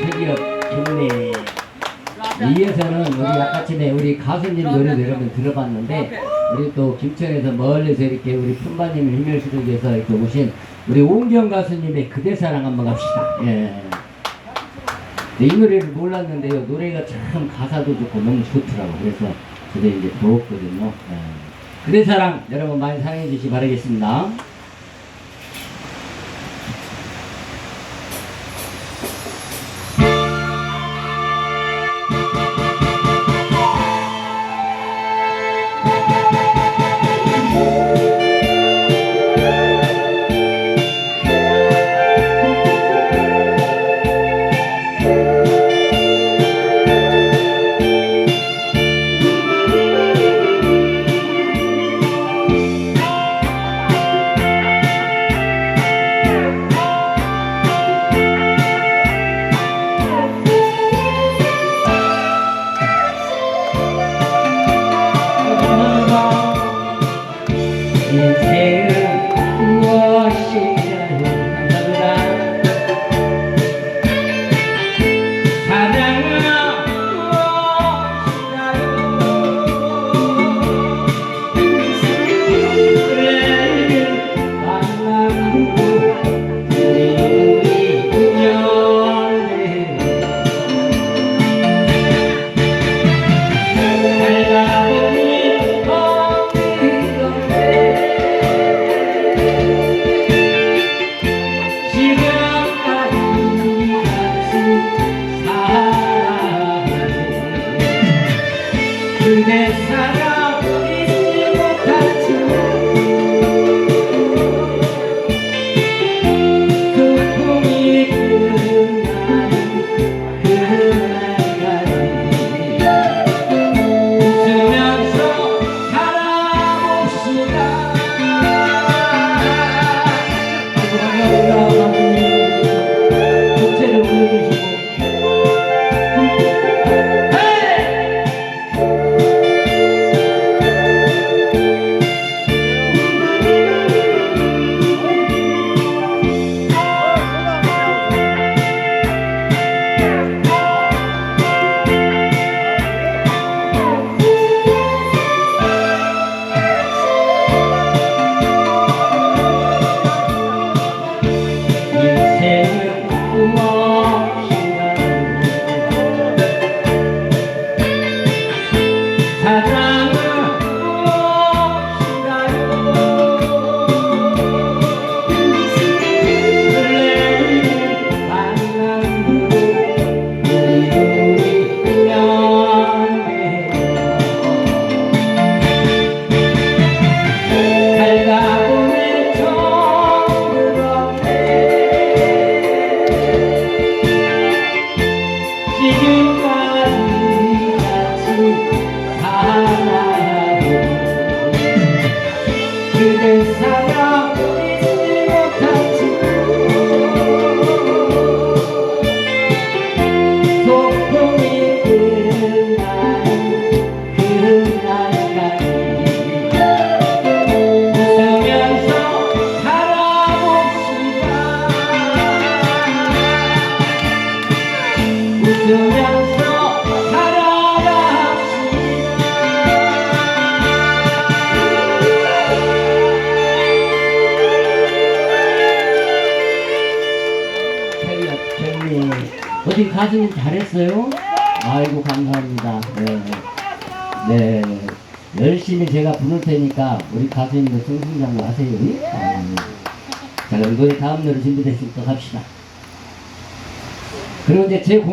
세기업 경례 이어서는 우리 아까 전에 우리 가수님 노래도 여러분 들어봤는데 우리 또 김천에서 멀리서 이렇게 우리 실기 위해서 이렇게 오신 우리 옹경 가수님의 그대 사랑 한번 갑시다. 예. 네, 이 노래를 몰랐는데요. 노래가 참 가사도 좋고 너무 좋더라고. 그래서 저도 이제 배웠거든요. 예. 그대 사랑 여러분 많이 사랑해 주시기 바라겠습니다 그대 사랑 어디 가수님 잘했어요? 아이고 감사합니다. 네. 네. 열심히 제가 부를 테니까 우리 가수님도 승승장구 하세요. 음. 자 그럼 노래 다음 노래 준비됐으니까 갑시다. 그리고 이제 제 공...